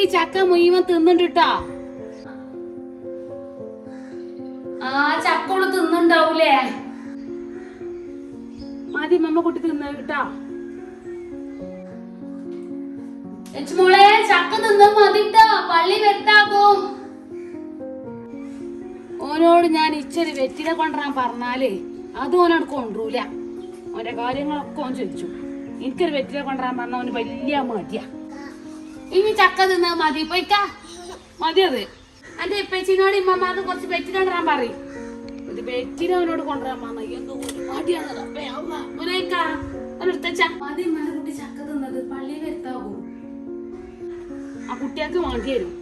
കുട്ടി ചക്ക മുഴുവൻ തിന്നുണ്ടിട്ടാ? ആ ചക്കോൾ തിന്നുണ്ടാവൂലേ? മതി മമ്മ കുട്ടി തിന്ന കേട്ടാ. മോളെ ചക്ക തിന്ന മതിട്ടാ. പള്ളി വെട്ടാക്കും ഓനോട് ഞാൻ ഇച്ചിരി വെറ്റില കൊണ്ടുവരാൻ പറഞ്ഞാലേ അത് ഓനോട് കൊണ്ടുവരൂല ഓന്റെ കാര്യങ്ങളൊക്കെ ഓൻ ചോദിച്ചു. എനിക്കൊരു വെറ്റില കൊണ്ടുവരാൻ പറഞ്ഞ ഓന് വലിയ മടിയാ. ഇനി ചക്ക തിന്നാ മതി. പോയിക്കാ മതി അത്. എന്റെ ഇപ്പച്ചിനോട് ഇമ്മമാർക്ക് കുറച്ച് പെറ്റി കൊണ്ടുവരാൻ പറയും. ഒരു വെറ്റില അവനോട് കൊണ്ടുവരാൻ പറഞ്ഞ എന്തോ ഒരു. മതി കുട്ടി ചക്ക തിന്നത് ആ കുട്ടിയാക്ക് വേണ്ടി വരും.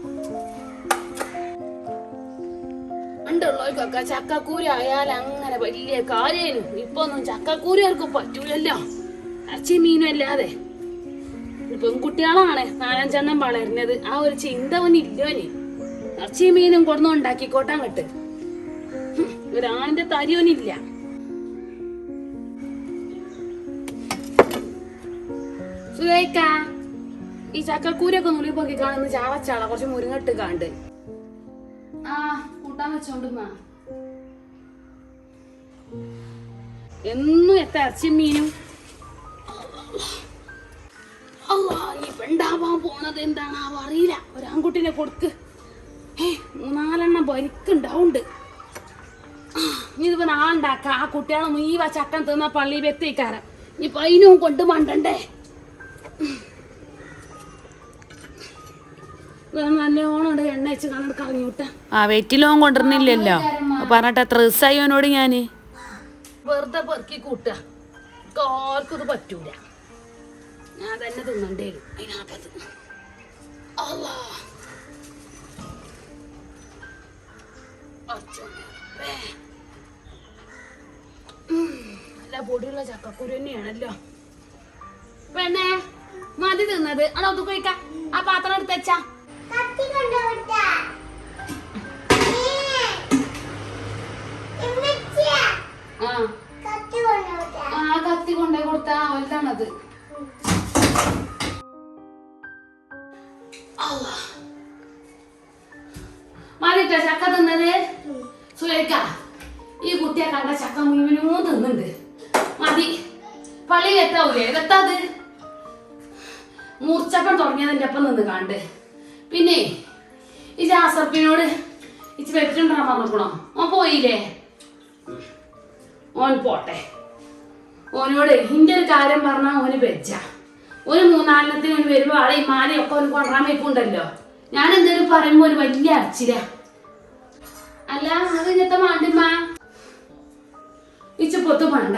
പണ്ടുള്ളവർക്കൊക്കെ ചക്കക്കൂരി ആയാൽ അങ്ങനെ വലിയ കാര്യായിരുന്നു ഇപ്പൊ ഒന്നും ചക്കക്കൂരി അവർക്ക് പറ്റൂലല്ലോ. ഇറച്ചി മീനും അല്ലാതെ. പെൺകുട്ടികളാണ് നാലഞ്ചെണ്ണം വളരുന്നത്. ആ ഒരു ചിന്ത അവനില്ലോന് ഇറച്ചി മീനും കൊടുന്ന് ഉണ്ടാക്കിക്കോട്ടാൻ കട്ട് ഒരാണിന്റെ തരിയോനില്ല സുഖിക്ക ഈ ചക്കക്കൂരൊക്കെ നുള്ളി പൊക്കി കാണുന്ന ചാവച്ചാള കുറച്ച് മുരിങ്ങട്ട് കാണ്ട്. ആ കൂട്ടാൻ വെച്ചോണ്ടുമാ എന്നും എത്ര ഇറച്ചി മീനും? പെണ്ടാവാൻ പോണത് എന്താണാവോ അറിയില്ല. ഒരാൺകുട്ടിനെ കൊടുക്ക്. ഏ മൂന്നാലെണ്ണം ഭരിക്കുണ്ടാവുണ്ട് ഇതിപ്പോ നാളുണ്ടാക്ക ആ കുട്ടികളെ മുയ്യവ ചക്കൻ തിന്ന പള്ളി വെത്തിക്കാരൻ ഇപ്പൊ അതിനും കൊണ്ട് മണ്ടണ്ടേ? നല്ലോണം എണ്ണ വെച്ച് കണ്ണെടുത്ത് കളഞ്ഞു വിട്ട. ആ വെറ്റിലോൻ കൊണ്ടുവരുന്നില്ലല്ലോ. പറഞ്ഞിട്ട് എത്ര ദിവസമായി അവനോട് ഞാൻ? വെറുതെ പെറുക്കി കൂട്ടുക. ആർക്കും ഇത് പറ്റൂല. ഞാൻ തന്നെ തിന്നണ്ടേ അതിനകത്ത്. അല്ലാ. നല്ല പൊടിയുള്ള ചക്കക്കുരു തന്നെയാണല്ലോ. പെണ്ണേ മതി തിന്നത്. അടോ അത് കഴിക്ക ആ പാത്രം എടുത്തച്ചാ ആ. കത്തി കൊണ്ടേ കൊടുത്ത. അവൽതാണത് മതിട്ട ചക്ക തിന്നത് സുലേക്ക ഈ കുട്ടിയെ കണ്ട ചക്ക മുഴുവനും തിന്നുണ്ട് മതി പള്ളിയിൽ എത്താവൂലേ എത്താത് മൂർച്ചപ്പം തുടങ്ങിയതിന്റെ ഒപ്പം നിന്ന് കണ്ട് പിന്നെ ഈ ജാസർപ്പിനോട് ഇച്ച് വെച്ചിട്ടുണ്ടാ പറഞ്ഞോ ഓൻ പോയില്ലേ ഓൻ പോട്ടെ ഓനോട് ഇന്റെ ഒരു കാര്യം പറഞ്ഞാൽ ഓന് വെച്ച ഒരു മൂന്നാലെണ്ണത്തിന് ഒരു വരുമ്പോ ആളെ ഈ മാലയൊക്കെ ഒരു കൊണ്ടാൻ വെക്കുണ്ടല്ലോ ഞാൻ എന്തേലും പറയുമ്പോ ഒരു വലിയ അച്ചില അല്ല അത് ഇങ്ങനത്തെ മാണ്ടിമ്മ ഇച്ചപ്പൊത്ത് പണ്ട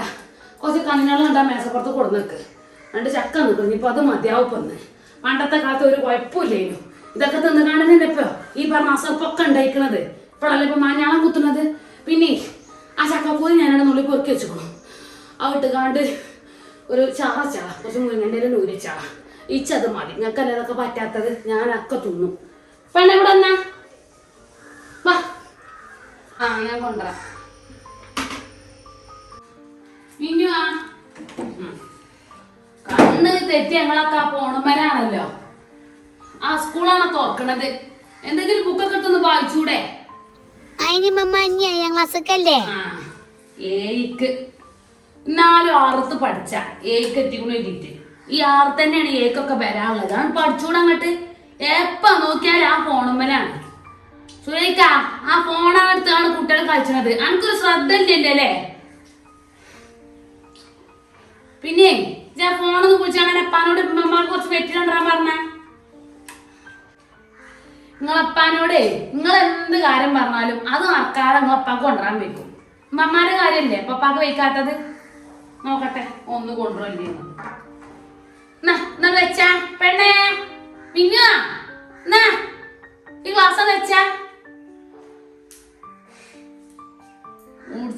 കുറച്ച് കന്നുകൾ കണ്ടാ മേശപ്പുറത്ത് കൊടുന്നേക്ക്. രണ്ട് ചക്ക നിൽക്കുന്നു ഇപ്പൊ അത് മതിയാവും പണ്ടത്തെ കാലത്ത് ഒരു കുഴപ്പമില്ലേനു. ഇതൊക്കെ തിന്ന് കാണുന്നതിന്റെ ഇപ്പൊ? ഈ പറഞ്ഞ അസപ്പൊക്കെ ഉണ്ടായിക്കണത്. ഇപ്പോഴല്ലേ ഇപ്പൊ മാഞ്ഞാളം കുത്തുന്നത്? പിന്നെ ആ ചക്കപ്പൂരി ഞാനാണ് നുള്ളി പൊറുക്കി വെച്ചുക്കണു ആ കാണ്ട് ഒരു ചാ ചാ കുറച്ച് മുരിങ്ങന്റെ നൂരി ഈ ഇച്ചത് മതി. ഞങ്ങൾക്ക് അല്ലാതൊക്കെ പറ്റാത്തത്? ഞാനൊക്കെ തിന്നു. പെണ്ണ ഇവിടെ എന്നാ വാ. ആ ഞാൻ കൊണ്ടുവരാം. മിന്നു ആ കണ്ണ് തെറ്റി ഞങ്ങളൊക്കെ ആ പോണമരാണല്ലോ ആ സ്കൂളാണ് തുറക്കണത്? എന്തെങ്കിലും ബുക്കൊക്കെ എടുത്തൊന്ന് വായിച്ചൂടെ? അതിന് മമ്മ ക്ലാസ്സൊക്കെ അല്ലേ? ആ ഏയ്ക്ക്. നാലും ആറത്ത് പഠിച്ച ഏക്ക് എത്തിക്കുന്നു എഴുതിയിട്ട്. ഈ ആർ തന്നെയാണ് ഏക്കൊക്കെ വരാനുള്ളത്. ആണ് പഠിച്ചുകൂടെ അങ്ങോട്ട്. എപ്പ നോക്കിയാൽ ആ ഫോണുമ്മലാണ് സുരേക്ക ആ ഫോണാണ് കുട്ടികൾ കളിച്ചത് അനക്കൊരു ശ്രദ്ധ ഇല്ലല്ലേ പിന്നെ ഞാൻ ഫോണൊന്ന് വിളിച്ചാണ് അപ്പാനോട് ഉമ്മമാർ കുറച്ച് വെറ്റിലുണ്ടാ പറഞ്ഞ. നിങ്ങളപ്പാനോടേ നിങ്ങൾ എന്ത് കാര്യം പറഞ്ഞാലും അത് മറക്കാതെ നിങ്ങളപ്പാക്ക് കൊണ്ടുവരാൻ വെക്കും ഉമ്മമാരുടെ കാര്യമല്ലേ? പപ്പാക്ക് വയ്ക്കാത്തത്? നോക്കട്ടെ ഒന്ന് കൊണ്ടുവരല്ലേ എന്നാ വെച്ചാ. പെണ്ണേ എന്നാ ഈ ഗ്ലാസ് വെച്ചാ.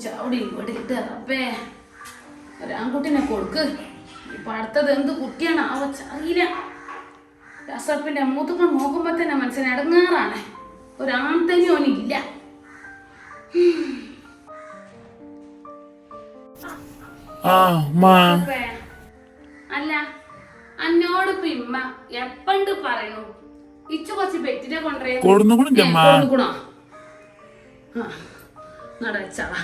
ചവിടി ഇവിടെ ഇട്ട് അപ്പേ ഒരാൺകുട്ടിനെ കൊടുക്ക്. ഇപ്പൊ അടുത്തത് എന്ത് കുട്ടിയാണ്? അവ അറിയില്ല അസപ്പിന്റെ മൂത്തുക്കൾ നോക്കുമ്പോ തന്നെ മനസ്സിന് ഇടങ്ങാറാണ്. ഒരാൺ തന്നെ ഓനില്ല അപ്പേ, ഇപ്പൊ ഇമ്മ എപ്പണ്ട് പറയണു? ഇച്ചു കുറച്ച് പെറ്റിനെ ചെമ്മ കൊടുക്കണോ നടച്ചാളാ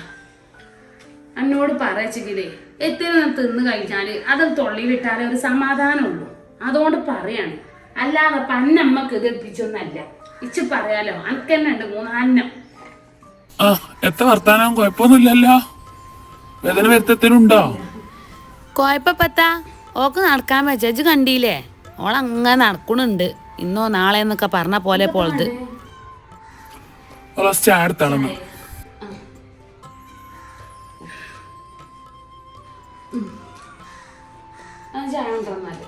എന്നോട് പറയച്ചെങ്കിലേ എത്തിനെ തിന്ന് കഴിഞ്ഞാൽ അത് തൊള്ളിയിലിട്ടാലേ ഒരു സമാധാനമുള്ളൂ. അതുകൊണ്ട് പറയാണ്. അല്ലാതെ പന്നമ്മക്ക് എത്തിച്ചൊന്നല്ല ഇച്ച് പറയാലോ അനക്കെന്നെ ഉണ്ട് മൂന്നാന്നം ആ എത്ര വർത്താനം കുഴപ്പമൊന്നുമില്ലല്ലോ. വേദന വരുത്തത്തിനുണ്ടോ? കോയപ്പത്ത ഓക്ക് നടക്കാൻ വെച്ചു കണ്ടില്ലേ? ഓൾ ഓളങ്ങനെ നടക്കണുണ്ട്. ഇന്നോ നാളെ എന്നൊക്കെ പറഞ്ഞ പോലെ പോളത്. കൊണ്ടുവന്നാൽ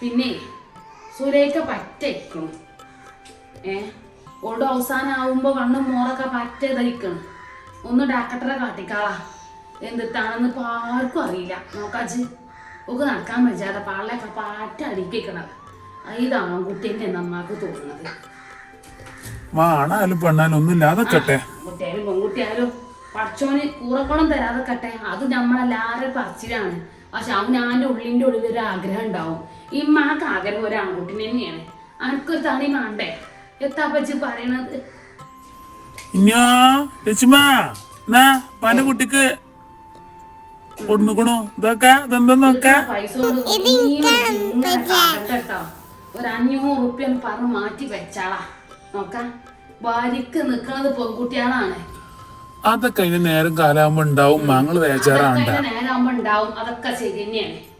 പിന്നെ സുരേഖ പറ്റേക്കണം ഏ? ഓട് അവസാനാവുമ്പോ കണ്ണും മോറൊക്കെ പറ്റ ധരിക്കണം ഒന്ന് ഡാക്ടറെ കാട്ടിക്കാളാ. എന്തിട്ടാണെന്ന് ഇപ്പൊ ആർക്കും അറിയില്ല. നോക്കാച്ച്. ഒക്കെ നടക്കാൻ പറ്റാതെ പാളിലൊക്കെ പാറ്റ അടിക്കണത് ഇതാണ് കുട്ടീന്റെ നമ്മക്ക് തോന്നുന്നത്. വാണാലും പെണ്ണാലും ഒന്നും ഇല്ലാതെക്കട്ടെ കുട്ടിയായാലും പെൺകുട്ടിയായാലും പഠിച്ചോന് കൂറക്കുളം തരാതെ കട്ടെ അത് നമ്മളെല്ലാവരും പറച്ചിലാണ്. പക്ഷെ അവൻ അവന്റെ ഉള്ളിന്റെ ഉള്ളിൽ ഒരു ആഗ്രഹം ഉണ്ടാവും. ഈ മാക്ക് ആഗ്രഹം ഒരു ആൺകുട്ടിനെ തന്നെയാണ്. അനക്കൊരു തണി മാണ്ടേ? പറയണത്? പല കുട്ടിക്ക് കൊടുന്നുക്കണു. ഇതൊക്കെ ഒരു അഞ്ഞൂറ് റുപ്യ പറഞ്ഞ് മാറ്റി വെച്ചാളാ. നോക്കാം. ഭാര്യക്ക് നിക്കണത് പെൺകുട്ടികളാണ്. അതൊക്കെ അതിന് നേരം കാലാകുമ്പോ ഉണ്ടാവും. മങ്ങൾ വേചാറാണ്ട അതൊക്കെ നേരാകുമ്പോ ഉണ്ടാവും. അതൊക്കെ ശരി തന്നെയാണ്.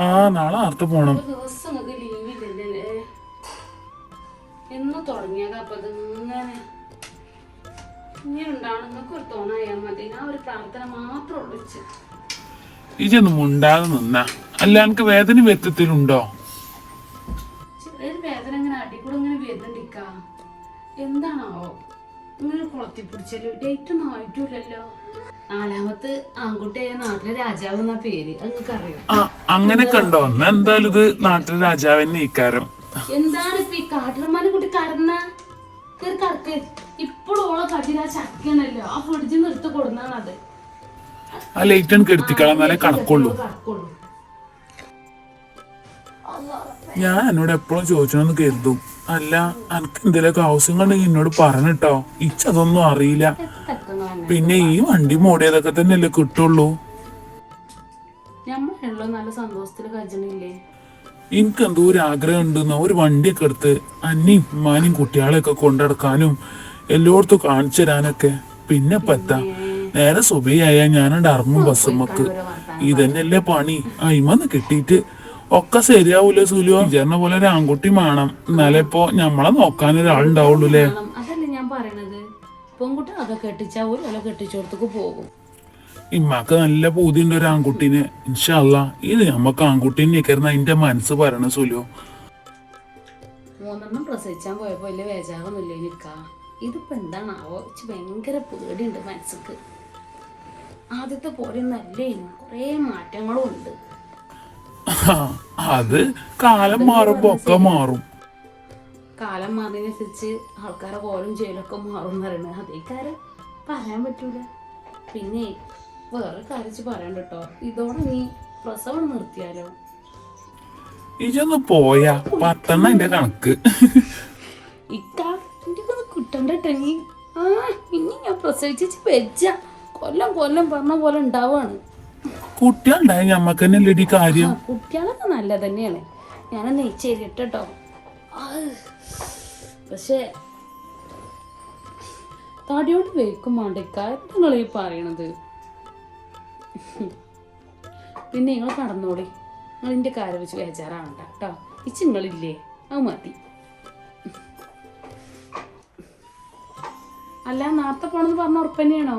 ആ നാളെ ആർത്ത് പോണം. എന്ന് തുടങ്ങിയതാ അപ്പൊ ഇങ്ങനെ ഇജൊന്നും മുണ്ടാതെ നിന്ന. അല്ല എനിക്ക് വേദന വ്യക്തത്തിലുണ്ടോ വേദന ഇങ്ങനെ അടികൂടെ ഇങ്ങനെ എന്താണാവോ? ഇങ്ങനെ കുളത്തി പിടിച്ചല്ലോ ഡേറ്റ് ഒന്നും ആയിട്ടില്ലല്ലോ. നാലാമത്തെ ആൺകുട്ടിയായ നാട്ടിലെ രാജാവ് എന്നാ പേര്? നിങ്ങൾക്ക് അറിയാം? അങ്ങനെ കണ്ടോ? എന്തായാലും ഇത് നാട്ടിലെ രാജാവിന്റെ ഇക്കാരം എന്താണ് ഇപ്പൊ ഈ കാട്ടിലമ്മാനെ കുട്ടി കടന്ന കേറി കടക്ക് ഇപ്പോഴും ഓളെ കട്ടില ചക്കയാണല്ലോ. ആ ഫ്രിഡ്ജിൽ നിർത്തി കൊടുന്നാണത്. കൊടുന്നാണ് അത് ആ ലൈറ്റ് എനിക്ക് എടുത്തിക്കളാം എന്നാലേ കണക്കുള്ളൂ. ഞാൻ എന്നോട് എപ്പോഴും ചോദിച്ചോന്ന് കരുതും. അല്ല എനിക്ക് എന്തെങ്കിലുമൊക്കെ ആവശ്യങ്ങളുണ്ടെങ്കിൽ എന്നോട് പറഞ്ഞിട്ടോ ഇച്ചതൊന്നും അറിയില്ല. പിന്നെ ഈ വണ്ടി മോടിയതൊക്കെ തന്നെയല്ലേ കിട്ടുള്ളൂ. എനിക്ക് എന്തോ ഒരു ആഗ്രഹം ഉണ്ടെന്ന് ഒരു വണ്ടിയൊക്കെ എടുത്ത് അന്നിയും ഉമ്മാനും കുട്ടികളെയൊക്കെ കൊണ്ടെടുക്കാനും എല്ലായിടത്തും കാണിച്ചു തരാനൊക്കെ. പിന്നെ പറ്റാ നേരെ സുബിയായ ഞാനുണ്ട് അറങ്ങും ബസ്സമ്മക്ക്. ഇതന്നെയല്ലേ പണി. അയിമന്ന് കിട്ടിയിട്ട് ഒക്കെ ശരിയാവൂലേ സുലു വിചാരണ പോലെ ഒരു ആൺകുട്ടി വേണം എന്നാലേ ഇപ്പൊ ഞമ്മളെ നോക്കാൻ ഒരാളുണ്ടാവുള്ളൂ അല്ലേ. അതല്ലേ ഞാൻ പറയണത്. പെൺകുട്ടി അതൊക്കെ കെട്ടിച്ചാ ഒരു കെട്ടിച്ചോടത്തേക്ക് പോകും. ഇമ്മാക്ക് നല്ല പൂതിയുണ്ട് ഒരു ആൺകുട്ടീനെ. ഇൻഷല്ല ഇത് നമ്മക്ക് ആൺകുട്ടീനെ നിക്കരുന്ന അതിന്റെ മനസ്സ് പറയണ സുലു മൂന്നെണ്ണം പ്രസവിച്ചാൻ പോയപ്പോ വലിയ വേജാറൊന്നുമില്ല എനിക്കാ ഇതിപ്പോ എന്താണാവോ ഭയങ്കര പേടിയുണ്ട് മനസ്സിക്ക്. ആദ്യത്തെ പോലെ നല്ല കുറേ മാറ്റങ്ങളും ഉണ്ട് അത് കാലം മാറുമ്പോ ഒക്കെ മാറും. കാലം മാറിയതിനനുസരിച്ച് ആൾക്കാരെ പോലും ചെയ്യലൊക്കെ മാറും എന്ന് പറയുന്നത്. അതേ കാര്യം പറയാൻ പറ്റൂല. പിന്നെ വേറെ കാര്യം പറയാൻ കേട്ടോ ഇതോടെ നീ പ്രസവം നിർത്തിയാലോ? ഇജൊന്ന് പോയാ പത്തെണ്ണ എന്റെ കണക്ക്. ഇക്കാട്ടിന്റെ ഒന്ന് കിട്ടണ്ട ട്ടോ നീ ആ ഇനി ഞാൻ പ്രസവിച്ച് വെച്ച കൊല്ലം കൊല്ലം പറഞ്ഞ പോലെ ഉണ്ടാവാണ്. കുട്ടികളുണ്ടായ ഞമ്മക്ക് തന്നെ കാര്യം. കുട്ടികളൊക്കെ നല്ല തന്നെയാണ്. ഞാൻ നെയ്ച്ചേരി കേട്ടോ പക്ഷേ തടിയോട് നിങ്ങൾ ഈ പറയണത്. പിന്നെ നിങ്ങൾ കടന്നോളി. നിങ്ങൾ എന്റെ കാര്യം വെച്ച് ബേജാറാവണ്ട. കേട്ടോ ഇച്ച് നിങ്ങളില്ലേ അത് മതി. അല്ല നേരത്തെ പോണെന്ന് പറഞ്ഞ ആ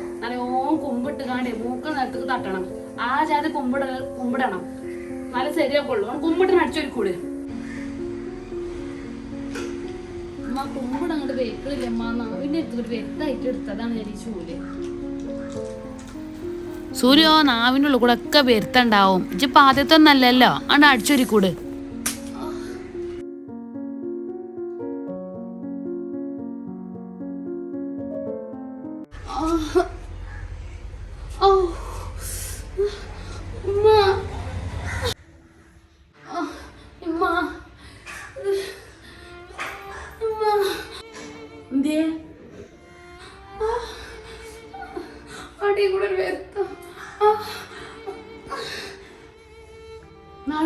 നല്ലോ കുമ്പിട്ട് കാണ്ടേ മൂക്ക് നിലത്തേക്ക് തട്ടണം. ആ ജാതി കുമ്പിട കുമ്പിടണം. നല്ല ശരിയാക്കുള്ളൂ കുമ്പിട്ട് അടിച്ചൊരുക്കൂടെ അമ്മ കുമ്പിട് അങ്ങോട്ട് വേക്കിളില്ല അമ്മ നാവിന്റെ അടുത്ത് വ്യക്തമായിട്ട് എടുത്തതാണ് ഞാൻ ഈ ചൂൽ. സൂര്യോ നാവിന്റെ ഉള്ളിൽ കൂടെ ഒക്കെ വരുത്തുണ്ടാവും. ഇജ്ജ് പാദ്യത്തൊന്നല്ലല്ലോ അണ്ട് അടിച്ചൊരിക്കൂട്.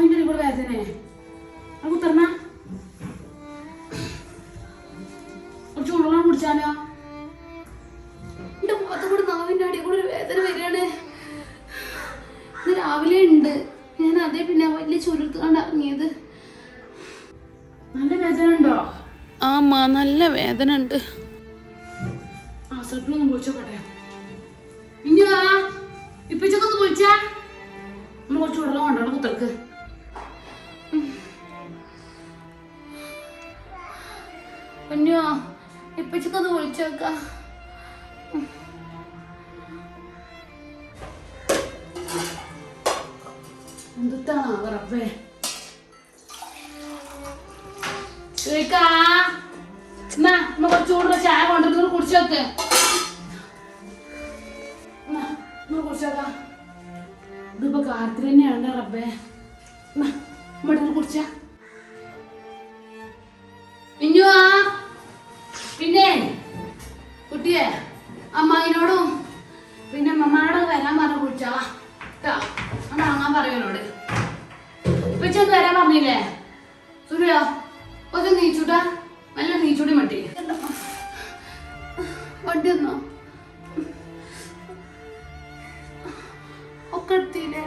കൂടെ വേദനേ അത് കുത്തർന്ന. ചൂടുവെള്ളം കുടിച്ചാലോ? എന്റെ മുഖത്ത് കൂടെ നാവിന്റെ അടി കൂടെ ഒരു വേദന വരികയാണ്. ഇന്ന് രാവിലെ ഉണ്ട്. ഞാൻ അതേ പിന്നെ വലിയ ചുരുത്ത് കണ്ട് ഇറങ്ങിയത്. നല്ല വേദന ഉണ്ടോ? ആമാ നല്ല വേദന ഉണ്ട്. ആ സ്വപ്നൊന്നും വിളിച്ചോട്ടെ ഇനി വാ. ഇപ്പിച്ചൊക്കെ ഒന്ന് വിളിച്ചാ. നമ്മൾ കുറച്ച് വെള്ളം കൊണ്ടാണ് കുത്തർക്ക്. ഒന്ന് എന്താണ് റബ്ബേ? ചോദിക്കാ എന്നാ നമ്മ കുറച്ച് ചൂടുള്ള ചായ കൊണ്ടിരുന്നത് കുടിച്ചു നോക്ക്. എന്നാ, ഒന്ന് കുടിച്ചു നോക്കാം. ഇതിപ്പോ കാര്യത്തിൽ തന്നെയാണ് റബ്ബേ. നിന്ന് കുടിച്ച. പിന്നെ കുട്ടിയെ അമ്മായിനോടും പിന്നെ അമ്മമാരോടും വരാൻ പറഞ്ഞ കുടിച്ചാ പറയുന്നോട് ഇപ്പച്ചൊന്ന് വരാൻ പറഞ്ഞില്ലേ? സൂര്യ ഒരു നീച്ചൂട്ടാ. നല്ല നീച്ചൂടി മട്ടി. വണ്ടി ഒന്നോ ഒക്കെ എടുത്തില്ലേ?